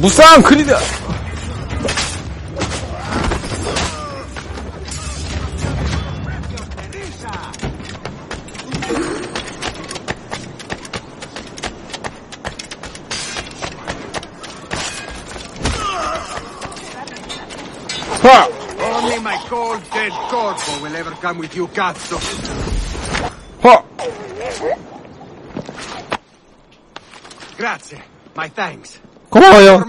무쌍 크리드! 하! Only my cold dead corpo will ever come with you, cazzo. 하! Grazie. My thanks. 고마워요.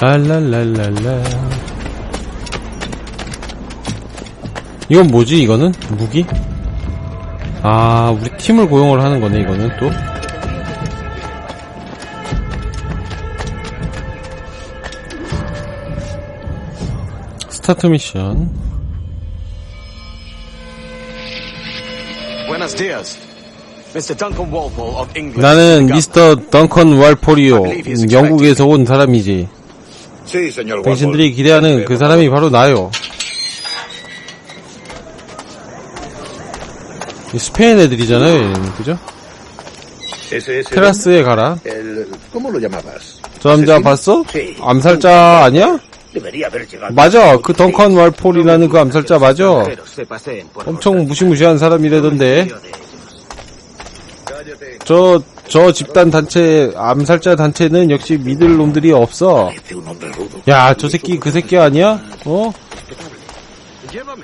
랄랄랄랄라. 이건 뭐지, 이거는? 무기? 아, 우리 팀을 고용을 하는 거네, 이거는 또. 스타트 미션. Buenos dias. 나는 미스터 덩컨 왈포리오. 영국에서 온 사람이지. 당신들이 기대하는 그 사람이 바로 나요. 이 스페인 애들이잖아요, 그죠? 테라스에 가라. 저 남자 봤어? 암살자 아니야? 맞아. 그 덩컨 왈폴이라는 그 암살자 맞아. 엄청 무시무시한 사람이라던데. 저, 저 집단 단체, 암살자 단체는 역시 믿을 놈들이 없어. 야, 저 새끼 그 새끼 아니야? 어?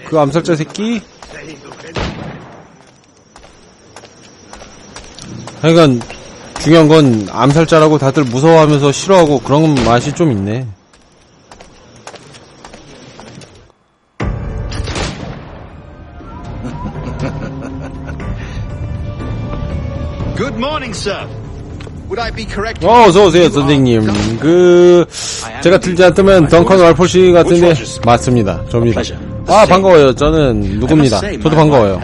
그 암살자 새끼? 하여간, 중요한 건 암살자라고 다들 무서워하면서 싫어하고 그런 맛이 좀 있네. Morning, sir. Would I be correct? 어, 어서오세요, 선생님. 그, 제가 들지 않다면 덩컨 씨 같은데, 맞습니다. 저입니다. 아, 반가워요. 저는 누굽니다. 저도 반가워요.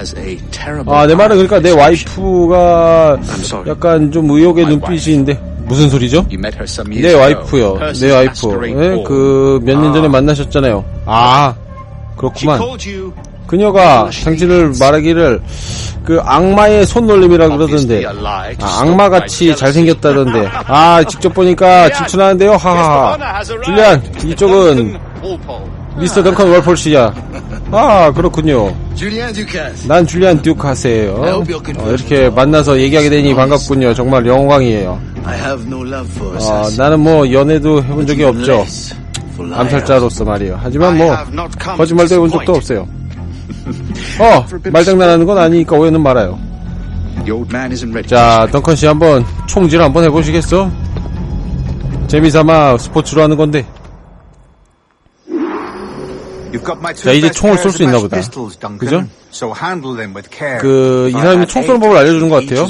아, 내 말은 그러니까 내 와이프가 약간 좀 의욕의 눈빛인데, 무슨 소리죠? 내 와이프요. 내 와이프. 예? 그, 몇 년 전에 만나셨잖아요. 아, 그렇구만. 그녀가 당신을 말하기를, 그 악마의 손놀림이라 그러던데, 아, 악마같이 잘생겼다던데, 아, 직접 보니까 질투나는데요? 하하하. 줄리안, 이쪽은 미스터 덩컨 월폴 씨야. 아, 그렇군요. 난 줄리안 듀카스예요. 어, 이렇게 만나서 얘기하게 되니 반갑군요. 정말 영광이에요. 어, 나는 뭐 연애도 해본 적이 없죠. 암살자로서 말이에요. 하지만 뭐 거짓말도 해본 적도 없어요. 어, 말장난하는 건 아니니까 오해는 말아요. 자, 덩컨 씨 한번 총질 한번 해보시겠어? 재미삼아 스포츠로 하는 건데. 자, 이제 총을 쏠 수 있나 보다. 그죠? 그, 이 사람이 총 쏘는 법을 알려주는 것 같아요.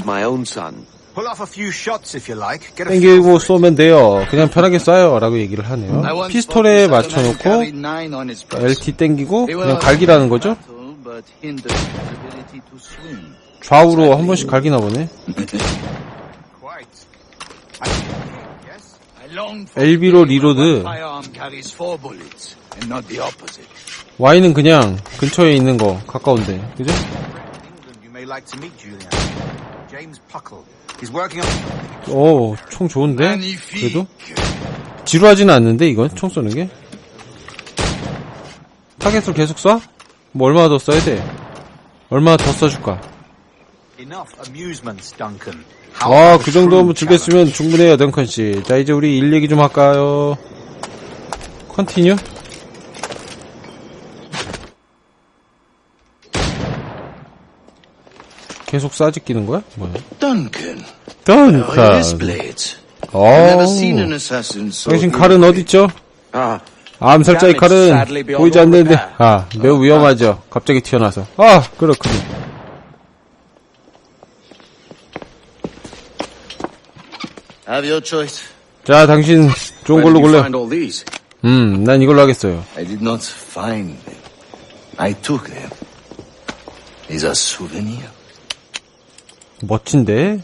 땡기고. 쏘면 돼요. 그냥 편하게 쏴요. 라고 얘기를 하네요. 피스톨에 맞춰놓고. LT 땡기고, 그냥 갈기라는 거죠? 좌우로 한 번씩 갈기나 보네. LB로 리로드. Y는 그냥 근처에 있는 거, 가까운데. 그죠? 오, 총 좋은데? 그래도? 지루하지는 않는데, 이건? 총 쏘는 게? 타겟을 계속 쏴? 뭐 얼마나 더 써야 돼? 얼마나 더 써줄까? 아, 그 정도면 주겠으면 충분해요, 덩컨 씨. 자, 이제 우리 일 얘기 좀 할까요? 컨티뉴? 계속 싸지 끼는 거야? 뭐야? Duncan, blades. 어. 당신. 칼은 어딨죠? Ah, 암살자의 칼은 보이지 않는데. 아, 매우 위험하죠. 갑자기 튀어나와서. 아, 그렇군요. Have your choice. 자, 당신 좋은 걸로 these? 음, 난 이걸로 하겠어요. I did not find them. I took them. Is a souvenir. 멋진데?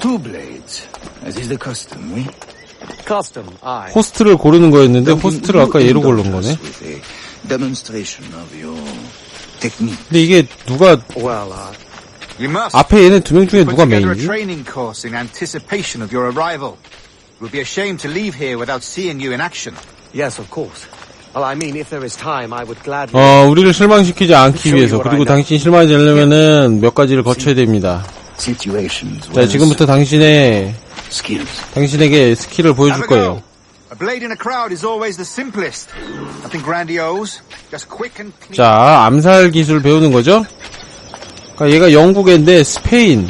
Two blades, as is the custom, eh? Custom, aye. 호스트를 고르는 거였는데 호스트를 아까 얘로 고른 거네. With a demonstration of your technique. 근데 이게 누가 Well, uh, You must. 앞에 얘네 두 명 중에 Put 누가 together a 메인이지? training course in anticipation of your arrival. It would be a shame to leave here without seeing you in action. yes, of course. Well, I mean, if there is time, I would gladly. 어, 우리를 실망시키지 않기 위해서 그리고 당신 실망하지 않으려면은 몇 가지를 거쳐야 됩니다. Situations. 자, 지금부터 당신의. 당신에게 스킬을 보여줄 거예요. go. A blade in a crowd is always the simplest. Nothing grandiose, just quick and clean. 자, 암살 기술 배우는 거죠? 그러니까 얘가 영국인데 스페인.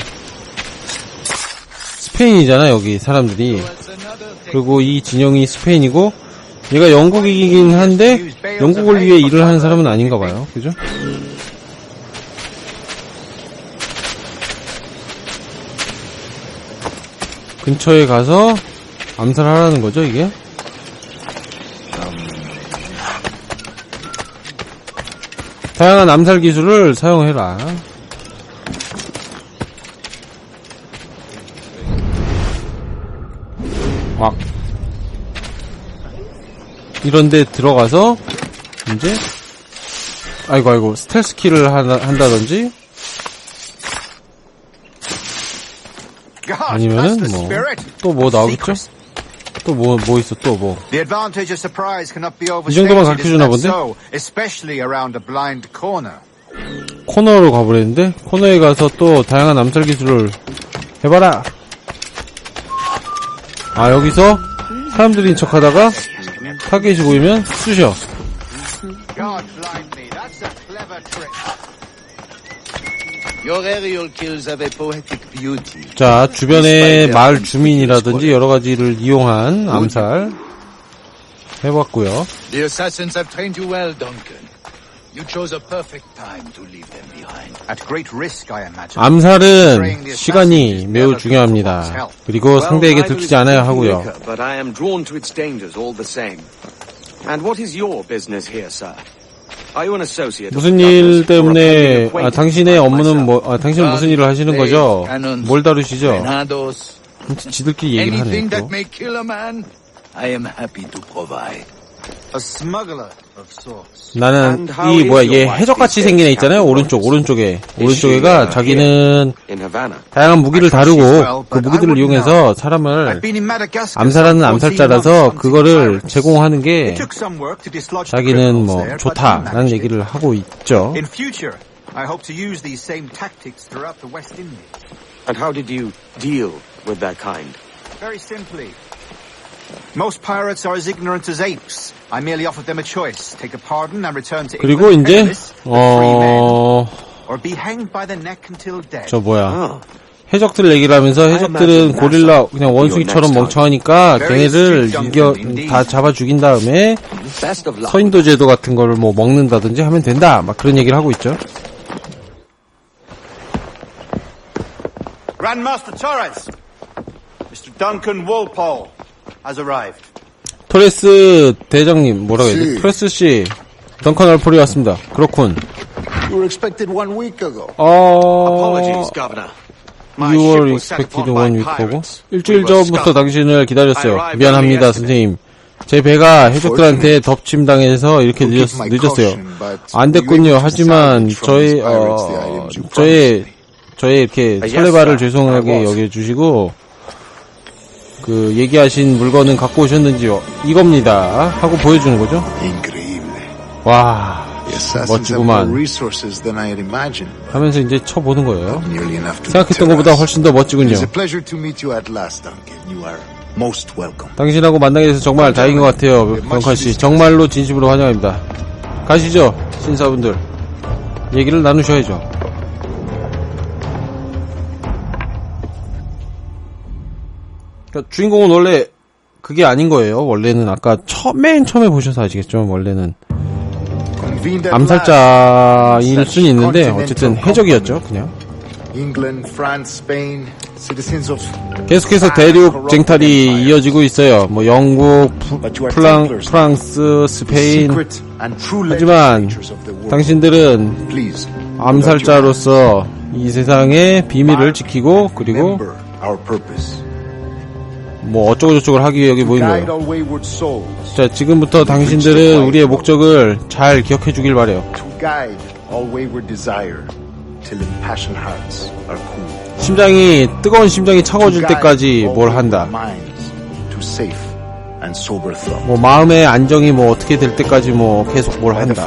스페인이잖아, 여기 사람들이. 그리고 이 진영이 스페인이고, 얘가 영국이긴 한데, 영국을 위해 일을 하는 사람은 아닌가 봐요. 그죠? 근처에 가서 암살하라는 거죠, 이게? 다양한 암살 기술을 사용해라. 이런데 들어가서 이제 아이고 아이고 스텔스 킬을 하나, 한다든지 아니면은 뭐. 또 뭐 나오겠죠? 또 뭐 뭐 있어 또 뭐. 이 정도만 가르쳐 주나 isn't 본데? 코너로 가버렸는데 코너에 가서 또 다양한 암살 기술을 해봐라. 아 여기서 사람들인 척하다가 타겟이 보이면 쑤셔. 자 주변의 마을 주민이라든지 여러 가지를 이용한 암살 해봤고요. The assassins have trained you well, Duncan. You chose a perfect time to leave them behind. At great risk, I imagine. 암살은 시간이 매우 중요합니다. 그리고 상대에게 들키지 않아야 하고요. But I am drawn to its dangers all the same. And what is your business here, sir? Are you an associate? of 무슨 일 때문에 아, 당신의 업무는? 뭐 아, 당신은 무슨 일을 하시는 거죠? 뭘 다루시죠? 지들끼리 얘기를 하네 anything 또. that may kill a man, I am happy to provide. A smuggler of sorts. 나는 이 뭐야 얘 해적같이 생긴 애 있잖아요 오른쪽? 오른쪽에 오른쪽에가 uh, 자기는 In Havana. 다양한 무기를 다루고 그 무기들을 이용해서 I've 사람을 been in Madagascar 암살하는 some 14 암살자라서 그거를. 제공하는 게 It took some work to dislodge the 자기는 뭐 좋다라는. 얘기를 하고 있죠. In future, I hope to use these same tactics throughout the West Indies. And how did you deal with that kind? Very simply. 그리고 이제 어... or be hanged by the neck until dead. 저 뭐야 Oh, 해적들 얘기를 하면서 해적들은 고릴라 그냥 원숭이처럼 멍청하니까 걔네를 이겨 다 잡아 죽인 다음에. 서인도 제도 같은 거를 뭐 먹는다든지 하면 된다 막 그런 얘기를 하고 있죠. Grandmaster Torres, Mr. Duncan Walpole. 토레스 대장님 뭐라고 해야 돼? 토레스 씨 덩컨 알폴이 왔습니다. 그렇군. You were expected one week ago. 어... Apologies, Governor. My You ship were was set expected upon one by week ago. pirates. 일주일 전부터. 당신을 기다렸어요. 미안합니다, 선생님. 제 배가 해적들한테 덮침당해서 이렇게 늦었, 늦었어요. 안 됐군요. 하지만 저의 어, 저의 저의 이렇게 설레발을 죄송하게 여겨주시고 그 얘기하신 물건은 갖고 오셨는지요? 이겁니다. 하고 보여주는 거죠. 와 멋지구만. 하면서 이제 쳐보는 거예요. 생각했던 것보다. 훨씬 더 멋지군요. 당신하고 만나게 돼서 정말 다행인 것 같아요, 병칼 씨. 정말로 진심으로 환영합니다. 가시죠, 신사분들. 얘기를 나누셔야죠. 그러니까 주인공은 원래 그게 아닌 거예요. 원래는 아까 처, 맨 처음에 보셔서 아시겠죠. 원래는 암살자일 수는 있는데 어쨌든 해적이었죠. 그냥 계속해서 대륙 쟁탈이 이어지고 있어요. 뭐 영국, 프, 프랑. 프랑스, 스페인. 하지만. 당신들은 암살자로서 이 세상의 비밀을 지키고 그리고. 뭐 어쩌고저쩌고 하기 위해 여기 모인 거예요. 자, 지금부터 당신들은 우리의 목적을 잘 기억해 주길 바래요. 심장이 뜨거운 심장이 차가워질 때까지 뭘 한다. 뭐 마음의 안정이 뭐 어떻게 될 때까지 뭐 계속 뭘 한다.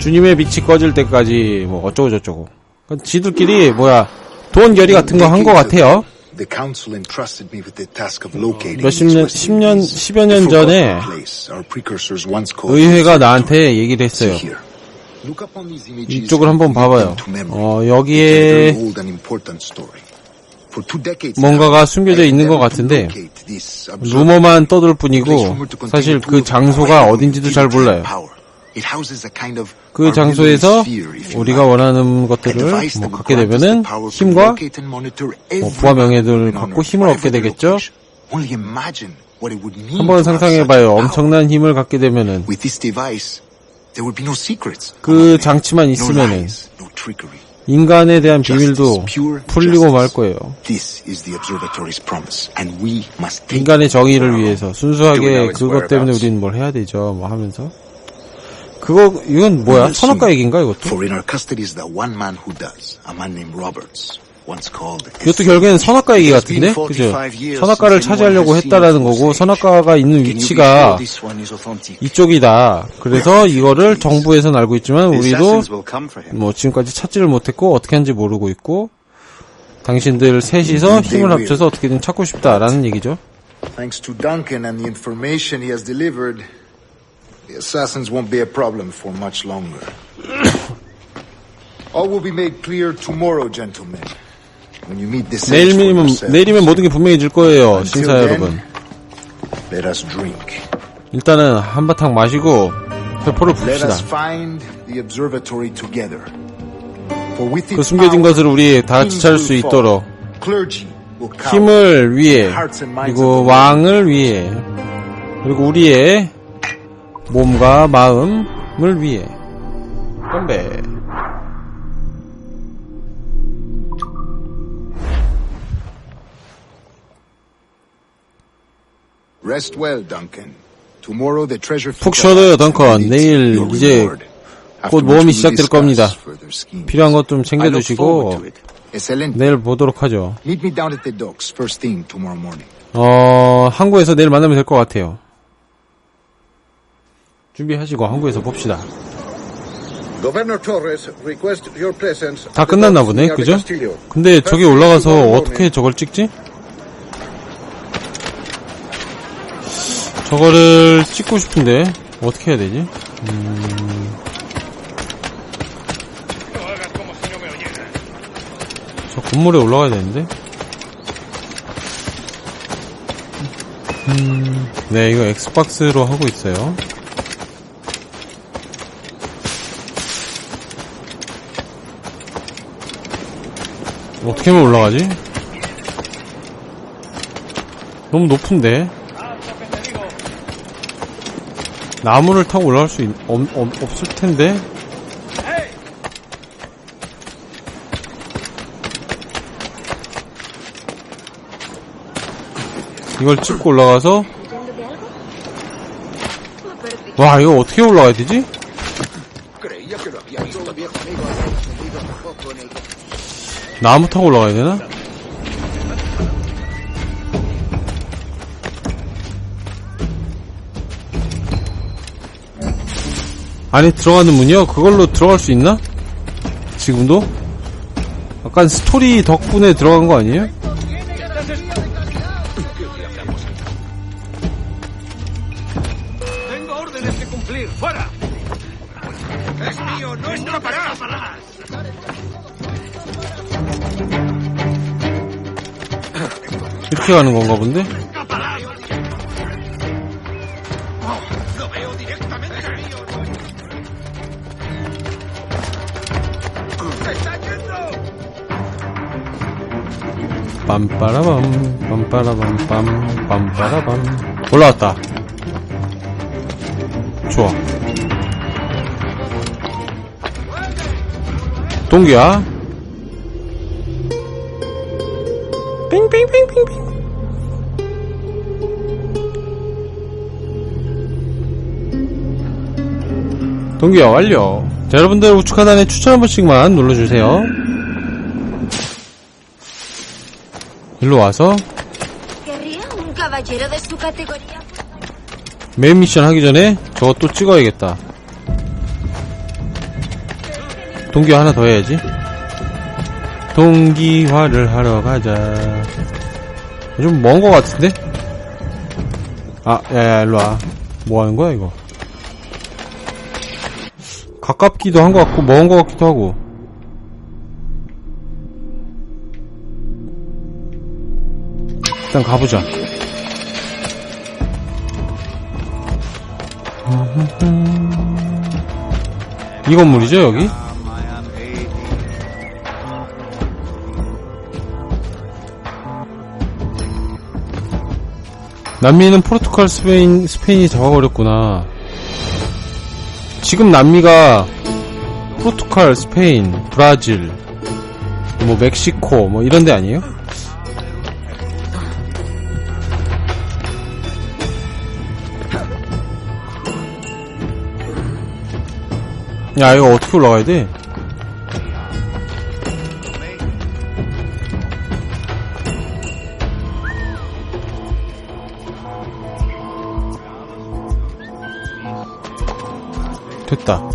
주님의 빛이 꺼질 때까지 뭐 어쩌고 저쩌고. 지들끼리 뭐야 돈 결의 같은 거 한 거 같아요. 몇십 년, West 십 년, 전에 의회가 나한테 얘기를. 했어요. 이쪽을 한번 봐봐요. 어, 여기에 뭔가가 숨겨져 있는 것 같은데. 루머만 떠들 뿐이고 사실 그 장소가 어딘지도 잘 몰라요. 그 장소에서 우리가. 원하는 것들을 뭐 갖게 되면은 힘과 뭐 부하 명예들을 갖고 힘을 얻게 되겠죠. 한번 상상해봐요. 엄청난 힘을 갖게 되면은. 그 장치만 있으면은. 인간에 대한 비밀도 풀리고 말 거예요. 인간의 정의를 위해서. 순수하게 그것 때문에 우리는 뭘 해야 되죠. 뭐 하면서 그거 이건 뭐야? 선악과 얘기인가 이것도? For in our custody is the one man who does, a man named Roberts, once called. 이것도 결국엔 선악과 얘기 같은데, 그죠? 선악과를 차지하려고 했다라는 거고 선악과가 있는 위치가 이쪽이다. 그래서 이거를 정부에서는 알고 있지만 우리도 뭐 지금까지 찾지를 못했고 어떻게 하는지 모르고 있고 당신들 셋이서 힘을 합쳐서 어떻게든 찾고 싶다라는 얘기죠. Thanks to Duncan and the information he has delivered, the assassins won't be a problem for much longer. All will be made clear tomorrow, gentlemen. When you meet for 내일이면. 내일이면 모든 게 분명해질 거예요, 신사 여러분. Let us drink. 일단은 한바탕 마시고 회포를 Let us find the observatory together. 그 숨겨진 것을 우리 다 같이 찾을 수 있도록 힘을 위해 그리고 왕을 위해 그리고 우리의 몸과 마음을 위해 건배. 푹 쉬어둬요, 던컨. 내일 이제. 곧 모험이 시작될 겁니다. 필요한 것 좀. Excellent. 내일 보도록 하죠. 어, 항구에서 내일 만나면 될 것 같아요. 준비하시고 항구에서 봅시다. 다 끝났나 보네, 그죠? 근데 저기 올라가서 어떻게 저걸 찍지? 저거를 찍고 싶은데 어떻게 해야 되지? 음... 저 건물에 올라가야 되는데? 음... 네, 이거 엑스박스로 하고 있어요. 어떻게 하면 올라가지? 너무 높은데? 나무를 타고 올라갈 수 있, 없, 없, 없을 텐데? 이걸 찍고 올라가서 와 이거 어떻게 올라가야 되지? 나무 타고 올라가야 되나? 안에 들어가는 문이요? 그걸로 들어갈 수 있나? 지금도? 약간 스토리 덕분에 들어간 거 아니에요? 이렇게 가는 건가 본데? 빰빠라밤 빰빠라밤 빰 빰빠라밤 올라왔다 좋아 동기야. 빙빙빙빙빙. 동기야 완료. 자, 여러분들 우측 하단에 추천 한 번씩만 눌러주세요. 일로 와서. 메인 미션 하기 전에 저거 또 찍어야겠다. 동기화 하나 더 해야지. 동기화를 하러 가자. 좀 먼 거 같은데? 아, 야야, 일로 와. 뭐 하는 거야, 이거? 가깝기도 한 것 같고, 먼 것 같기도 하고. 일단 가보자. 이 건물이죠, 여기? 남미는 포르투갈, 스페인, 스페인이 잡아버렸구나. 지금 남미가 포르투갈, 스페인, 브라질, 뭐 멕시코, 뭐 이런 데 아니에요? 야, 이거 어떻게 올라가야 돼? 됐다.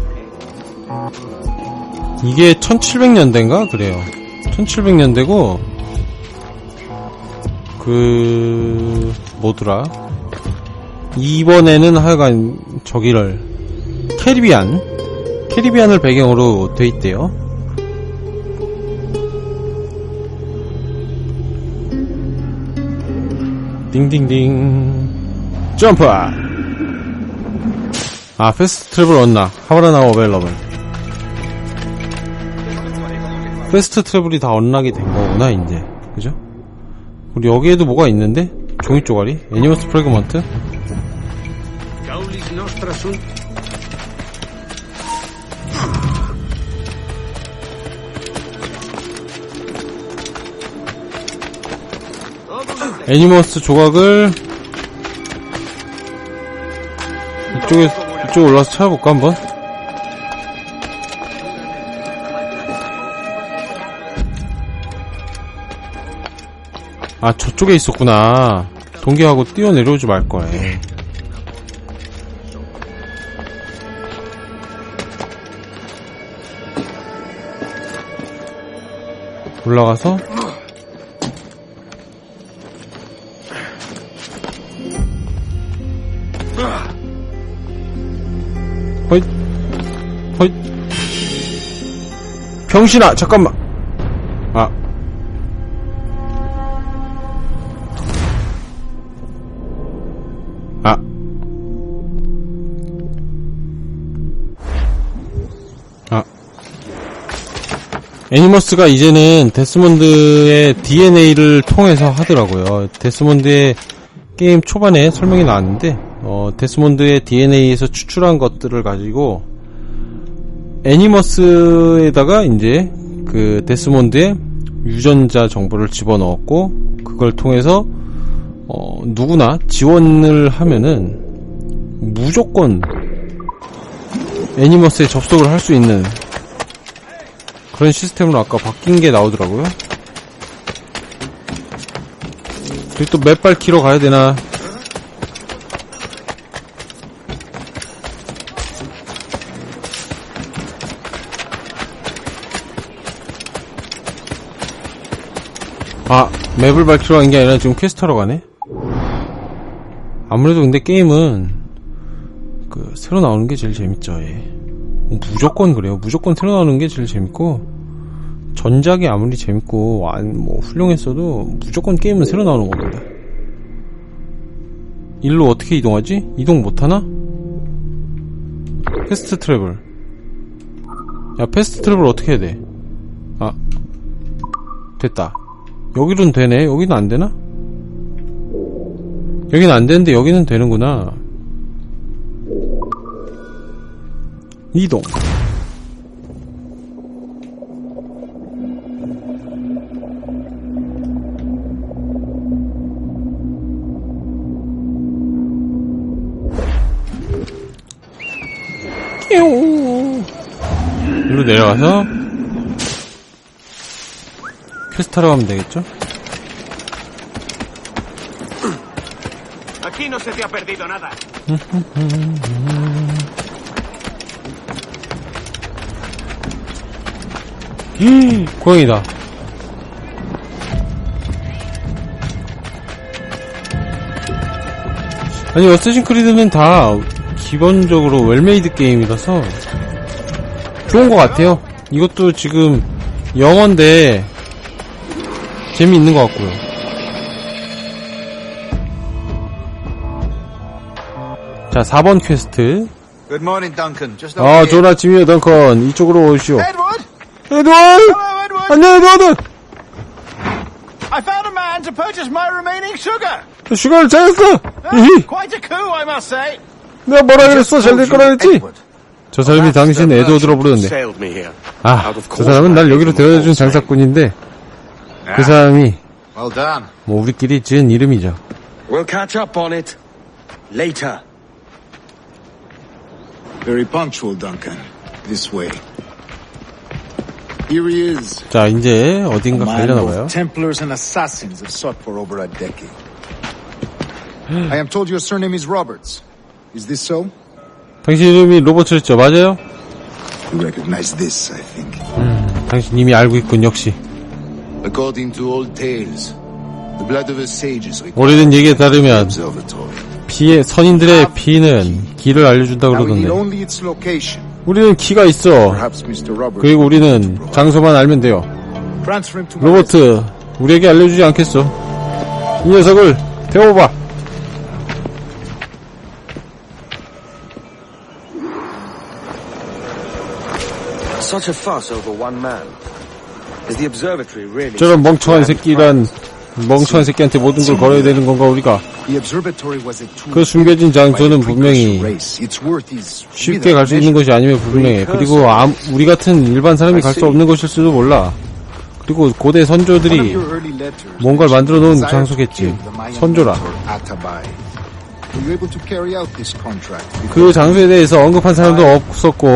이게 1700년대인가? 그래요. 1700년대고, 그, 뭐더라? 이번에는 하여간 저기를, 캐리비안? 캐리비안을 배경으로 돼 있대요. 딩딩딩 점프! 아 패스트 트래블 얻나 하바라나 어벨러블 패스트 트래블이 다 언락이 된 거구나 이제 그죠? 우리 여기에도 뭐가 있는데? 종이 쪼가리? 애니머스 프레그먼트? 애니머스 조각을 이쪽에 이쪽 올라서 찾아볼까 한번? 아 저쪽에 있었구나 동기하고 뛰어내려오지 말걸 올라가서 병신아 잠깐만 아 아. 아. 애니머스가 이제는 데스몬드의 DNA를 통해서 하더라고요. 데스몬드의 게임 초반에 설명이 나왔는데, 어, 데스몬드의 DNA에서 추출한 것들을 가지고, 애니머스에다가 이제 그 데스몬드의 유전자 정보를 집어넣었고, 그걸 통해서 어, 누구나 지원을 하면은 무조건 애니머스에 접속을 할 수 있는 그런 시스템으로 아까 바뀐 게 나오더라고요. 그리고 또 몇 발 키로 가야 되나? 아, 맵을 밝히러 가는 게 아니라 지금 퀘스트하러 가네? 아무래도 근데 게임은 그 새로 나오는 게 제일 재밌죠. 예. 무조건 그래요. 무조건 새로 나오는 게 제일 재밌고 전작이 아무리 재밌고 안 뭐 훌륭했어도 무조건 게임은 새로 나오는 겁니다. 일로 어떻게 이동하지? 이동 못하나? 패스트 트래블 야 패스트 트래블 어떻게 해야 돼? 아 됐다 여기는 되네. 여기는 안 되나? 여기는 안 되는데 여기는 되는구나. 이동. 일로 내려가서 퀘스트하러 가면 되겠죠? Aquí no se te ha perdido nada. 고양이다. 아니, 어쌔신 크리드는 다 기본적으로 웰메이드 게임이라서 좋은 것 같아요. 이것도 지금 영어인데 재미있는 것 같고요. 자, 4번 퀘스트. Good morning, Duncan. Just 아. 좋은 아침이에요, 덩컨. 이쪽으로 오시오. Edward! 에드워드! Hello, Edward! 안녕, 에드워드! I found a man to purchase my remaining sugar. 슈가를 찾았어! Ah, 히히! quite a coup, I must say. 내가 뭐라 그랬어? 잘 될 거라 그랬지? 저 사람이 당신 에드워드로 부르는데. 아, 저 사람은 날 여기로 데려다준 장사꾼인데, 그 사람이, Well done. 뭐, 우리끼리 지은 이름이죠. We'll catch up on it later. Very punctual, Duncan. This way. Here he is. 자, 이제 A 어딘가 man 가려나봐요. both Templars and assassins have sought for over a decade. I am told your surname is Roberts. Is this so? 당신 이름이 로버트였죠? 맞아요? You recognize this, I think. 당신 이미 알고 있군, 역시. 오래된 얘기에 따르면, observatory. 피의, 선인들의 피는 길을 알려준다 그러던데. only its location. 우리는 키가 있어. Perhaps Mr. Roberts. 그리고 우리는 장소만 알면 돼요. 로버트, 우리에게 알려주지 않겠어. 이 녀석을 태워봐. Such a fuss over one man. Is the observatory really? 저런 멍청한 새끼란 멍청한 새끼한테 모든 걸 걸어야 되는 건가 우리가 그 숨겨진 장소는 분명히 쉽게 갈 수 있는 것이 아니면 불명해 그리고 아, 우리 같은 일반 사람이 갈 수 없는 것일 수도 몰라 그리고 고대 선조들이 뭔가를 만들어 놓은 장소겠지 선조라 그 장소에 대해서 언급한 사람도 없었고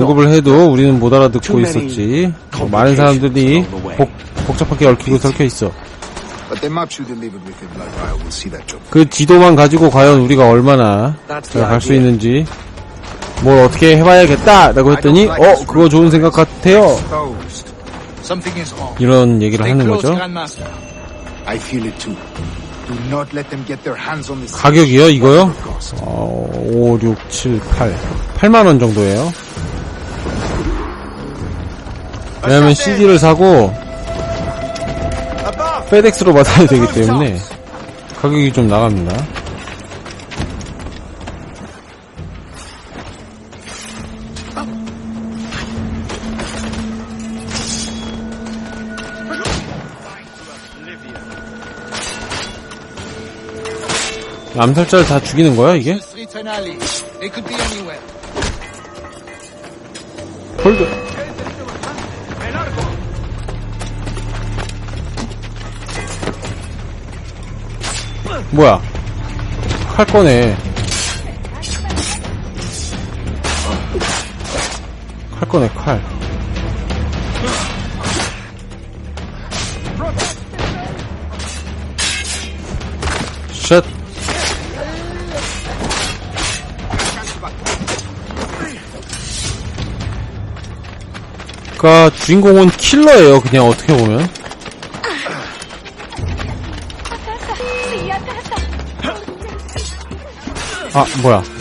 언급을 해도 우리는 못 알아듣고 있었지. 많은 사람들이 복, 복잡하게 얽히고 설켜 있어. 그 지도만 가지고 과연 우리가 얼마나 갈 수 있는지 뭘 어떻게 해봐야겠다 라고 했더니 어 그거 좋은 생각 같아요. 이런 얘기를 하는 거죠 가격이요 이거요? 어, 5, 6, 7, 8 8만원 정도예요 왜냐면 CD를 사고 페덱스로 받아야 되기 때문에 가격이 좀 나갑니다 암살자를 다 죽이는 거야 이게? 홀드 뭐야 칼 꺼내 칼 꺼내 칼 그니까 주인공은 킬러예요 그냥 어떻게 보면. 아 뭐야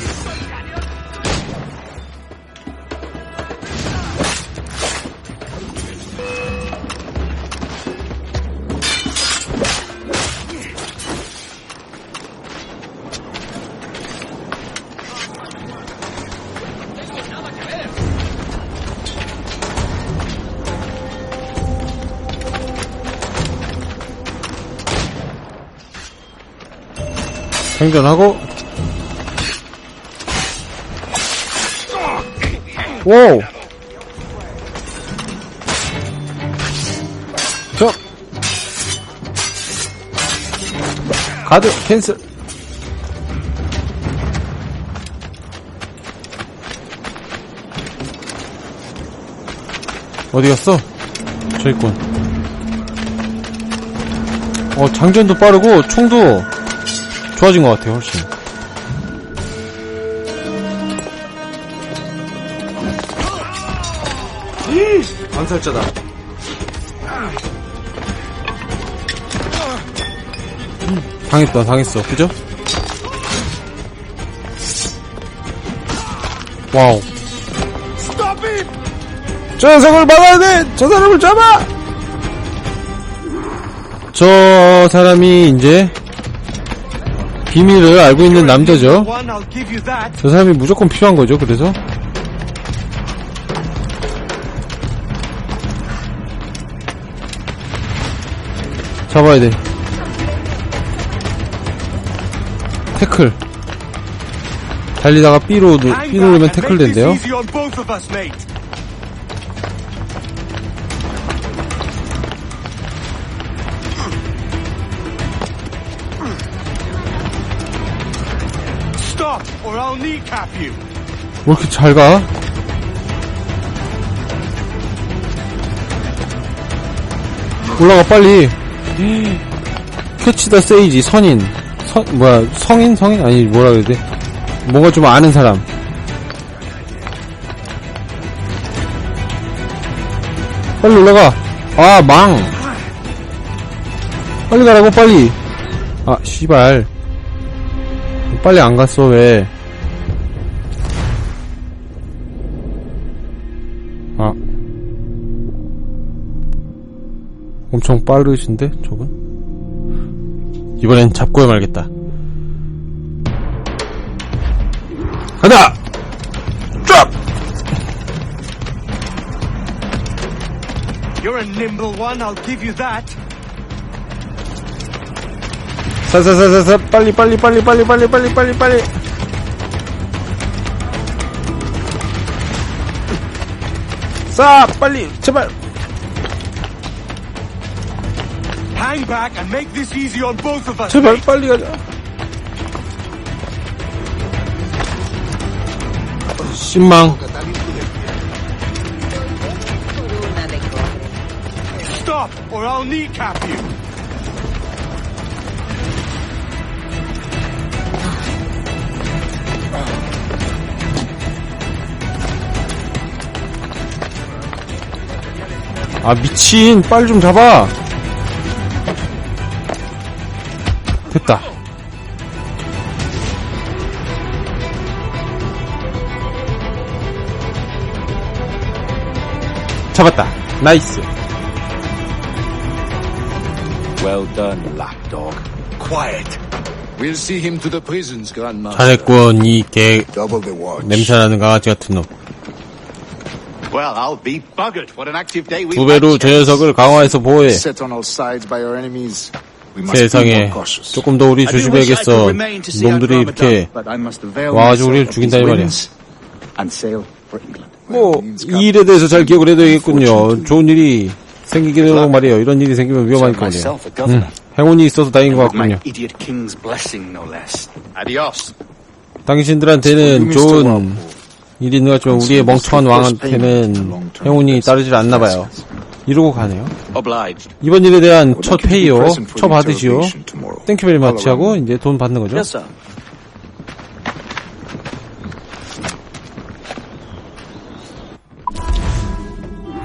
생존하고 오! 저 가드 캔슬 어디 갔어? 저 있군. 어, 장전도 빠르고, 총도 좋아진 것 같아요, 훨씬. 암살자다. 당했다, 당했어. 그죠? 와우. 저 녀석을 막아야 돼! 저 사람을 잡아! 저 사람이 이제 비밀을 알고 있는 남자죠. 저 사람이 무조건 필요한 거죠, 그래서. 잡아야 돼. 태클. 달리다가 B로, 누, Hang B 누르면 태클 된대요. 왜 이렇게 잘 가? 올라가 빨리. 캐치더 세이지 선인. 선 뭐야 성인 성인? 아니 뭐라 그래야 돼? 뭔가 좀 아는 사람. 빨리 올라가. 아 망. 빨리 가라고 빨리. 아 씨발. 빨리 안 갔어 왜 엄청 빠르신데, 저분? 이번엔 잡고 해 말겠다. 가자! 쫙! You're a nimble one, I'll give you that. 사사사사사, 빨리, 빨리, 빨리, 빨리, 빨리, 빨리, 빨리, 빨리. 싸! 빨리! 제발! Hang back and make this easy on both of us. 제발. 빨리 가자. 신망. Stop, or I'll kneecap you. 아, 미친. 빨리 좀 잡아. 잡았다. 나이스. Well done, lapdog. Quiet. We'll see him to the prisons, Grandmaster. 잘했군, 이 개, Double the watch. 냄새나는 강아지 같은 놈. Well, I'll be buggered. What an active day we've 두 배로 had. 저 녀석을 강화해서 보호해. Set on all sides by our enemies. We must be 세상에, more cautious. 조금 더 우리 조심해야겠어. 놈들이 이렇게 but I must avail 와가지고 myself 우리를 of 죽인다 이 these 말이야. winds and sail for England. 뭐, 이 일에 대해서 잘 기억을 해둬야겠군요. 좋은 일이 생기게 되고 말이에요. 이런 일이 생기면 위험하니까 말이에요. myself a governor. 행운이 있어서 다행인 것 같군요. 당신들한테는 좋은 일이 있는 것 같지만 우리의 멍청한 왕한테는 행운이 따르질 않나 봐요. 이러고 가네요. 이번 일에 대한 첫 페이요. the 받으시오. interrogation tomorrow. 땡큐 베리 All 마치 하고. 이제 돈 받는 거죠.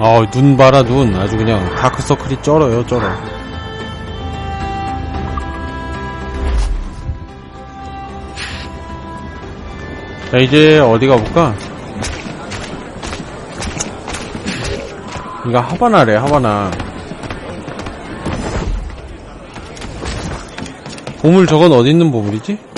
아, 눈 봐라 눈. 아주 그냥 다크서클이 쩔어요, 쩔어. 자, 이제 어디 가볼까? 이거 하바나래, 하바나. 보물 저건 어디 있는 보물이지?